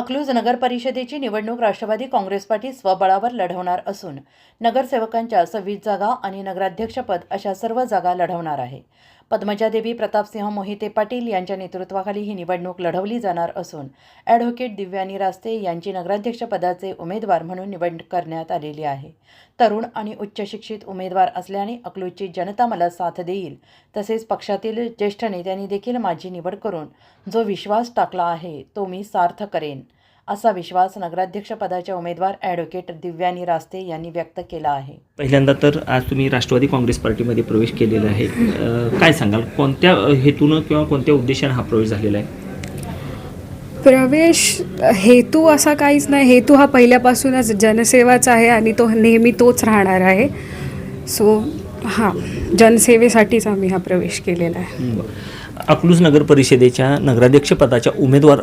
अकलूज नगर परिषदेची निवडणूक राष्ट्रवादी काँग्रेस पार्टी स्वबळावर लढवणार असून नगरसेवकांच्या सव्वीस जागा आणि नगराध्यक्षपद अशा सर्व जागा लढवणार आहे. पद्मजादेवी प्रतापसिंह मोहिते पाटील यांच्या नेतृत्वाखाली ही निवडणूक लढवली जाणार असून ॲडव्होकेट दिव्यानी रास्ते यांची नगराध्यक्षपदाचे उमेदवार म्हणून निवड करण्यात आलेली आहे. तरुण आणि उच्च शिक्षित उमेदवार असल्याने अकलूजची जनता मला साथ देईल तसेच पक्षातील ज्येष्ठ नेत्यांनी देखील माझी निवड करून जो विश्वास टाकला आहे तो मी सार्थ करेन. असा विश्वास नगराध्यक्षपदाच्या उमेदवार ॲडव्होकेट दिव्यानी रास्ते यांनी व्यक्त केला आहे. पहिल्यांदा तर आज तुम्ही राष्ट्रवादी काँग्रेस पार्टीमध्ये प्रवेश केलेला आहे. काय सांगाल? कोणत्या हेतूनं किंवा कोणत्या उद्देशाने हा प्रवेश झालेला आहे? प्रवेश हेतू असा काहीच नाही. हेतू हा पहिल्यापासूनच जनसेवाचा आहे आणि तो नेहमी तोच राहणार आहे. सो हां जनसेवेसाठीच आम्ही हा प्रवेश केलेला आहे. अकलूज नगर परिषदेच्या नगराध्यक्षपदाच्या उमेदवार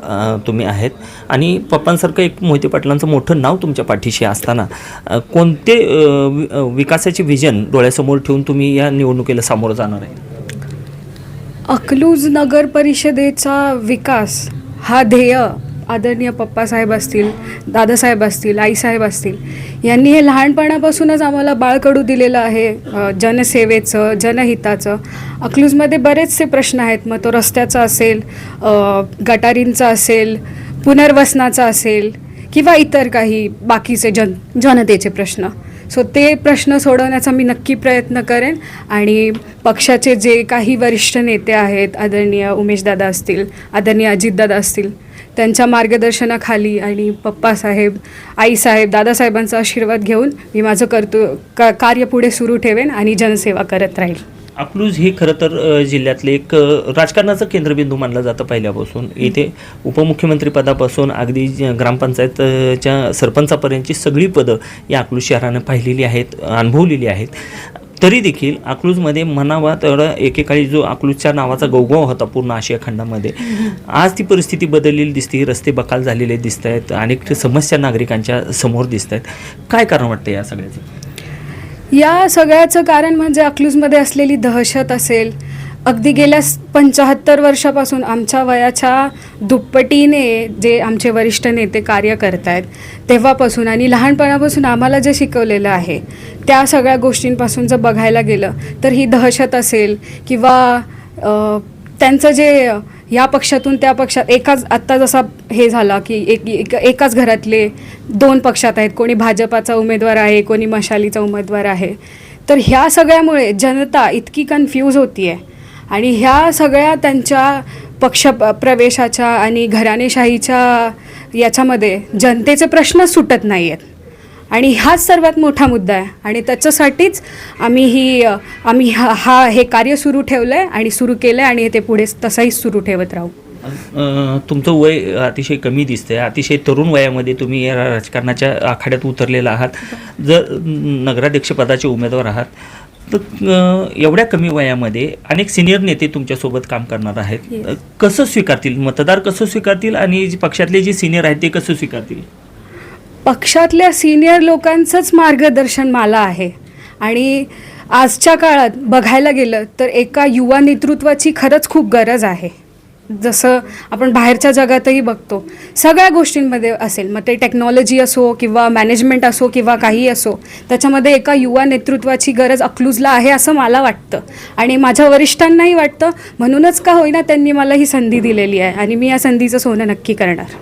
तुम्ही आहेत. आणि पप्पांसारखं एक मोहिते पाटलांचं मोठं नाव तुमच्या पाठीशी असताना कोणते वि- विकासाचे व्हिजन डोळ्यासमोर ठेवून तुम्ही या निवडणुकीला सामोरं जाणार आहे? अकलूज नगर परिषदेचा विकास हा ध्येय आदरणीय पप्पासाहेब असतील दादासाहेब असतील आईसाहेब असतील यांनी हे लहानपणापासूनच आम्हाला बाळकडू दिलेलं आहे जनसेवेचं जनहिताचं. अकलूजमध्ये बरेचसे प्रश्न आहेत. मग तो रस्त्याचा असेल गटारींचा असेल पुनर्वसनाचा असेल किंवा इतर काही बाकीचे जन जनतेचे प्रश्न. सो ते प्रश्न सोडवण्याचा मी नक्की प्रयत्न करेन. आणि पक्षाचे जे काही वरिष्ठ नेते आहेत आदरणीय उमेशदादा असतील आदरणीय अजितदादा असतील त्यांच्या मार्गदर्शनाखाली आणि पप्पासाहेब आईसाहेब दादासाहेबांचा आशीर्वाद घेऊन मी माझं करतो का कार्य पुढे सुरू ठेवेन आणि जनसेवा करत राहील. अकलूज हे खरं तर जिल्ह्यातले एक राजकारणाचं केंद्रबिंदू मानलं जातं पहिल्यापासून. इथे उपमुख्यमंत्रीपदापासून अगदी ज- ग्रामपंचायतच्या सरपंचापर्यंतची सगळी पदं या अकलूज शहरानं पाहिलेली आहेत अनुभवलेली आहेत. तरी देखील अकलूजमध्ये म्हणावा तर एकेकाळी जो अकलूजच्या नावाचा गौगव होता पूर्ण आशिया खंडामध्ये आज ती परिस्थिती बदललेली दिसते रस्ते बकाल झालेले दिसत आहेत अनेक समस्या नागरिकांच्या समोर दिसत आहेत काय कारण वाटतं या सगळ्याचं? या सगळ्याचं कारण म्हणजे अकलूजमध्ये असलेली दहशत असेल अगदी गेल्या पंचाहत्तर वर्षापासून आमच्या वयाच्या दुप्पटीने जे आमचे वरिष्ठ नेते कार्य करत आहेत तेव्हापासून आणि लहानपणापासून आम्हाला जे शिकवलेलं आहे त्या सगळ्या गोष्टींपासून जर बघायला गेलं तर ही दहशत असेल किंवा त्यांचं जे या पक्षातून त्या पक्षात एकाच आत्ता जसा हे झाला की एक एक एकाच घरातले दोन पक्षात आहेत कोणी भाजपाचा उमेदवार आहे कोणी मशालीचा उमेदवार आहे तर ह्या सगळ्यामुळे जनता इतकी कन्फ्यूज होती आहे आणि ह्या सगळ्या त्यांच्या पक्ष प्रवेशाच्या आणि घराणेशाहीच्या याच्यामध्ये जनतेचे प्रश्न सुटत नाही आहेत आणि हाच सर्वात मोठा मुद्दा आहे. आणि त्याच्यासाठीच आम्ही ही आम्ही हा हा हे कार्य सुरू ठेवलं आहे आणि सुरू केलं आहे आणि ते पुढे तसंही सुरू ठेवत राहू. तुमचं वय अतिशय कमी दिसतंय. अतिशय तरुण वयामध्ये तुम्ही या राजकारणाच्या आखाड्यात उतरलेला आहात. जर नगराध्यक्षपदाचे उमेदवार आहात. तर एवढ्या कमी वयामध्ये अनेक सिनियर नेते तुमच्यासोबत काम करणार आहेत. Yes. कसं स्वीकारतील? मतदार कसं स्वीकारतील? आणि पक्षातले जे सिनियर आहेत ते कसं स्वीकारतील? पक्षातल्या सिनियर लोकांचंच मार्गदर्शन मला आहे. आणि आजच्या काळात बघायला गेलं तर एका युवा नेतृत्वाची खरंच खूप गरज आहे. जसं आपण बाहेरच्या जगातही बघतो सगळ्या गोष्टींमध्ये असेल. मग ते टेक्नॉलॉजी असो किंवा मॅनेजमेंट असो किंवा काही असो त्याच्यामध्ये एका युवा नेतृत्वाची गरज अकलूजला आहे असं मला वाटतं. आणि माझ्या वरिष्ठांनाही वाटतं म्हणूनच का होईना त्यांनी मला ही संधी दिलेली आहे. आणि मी या संधीचं सोनं नक्की करणार.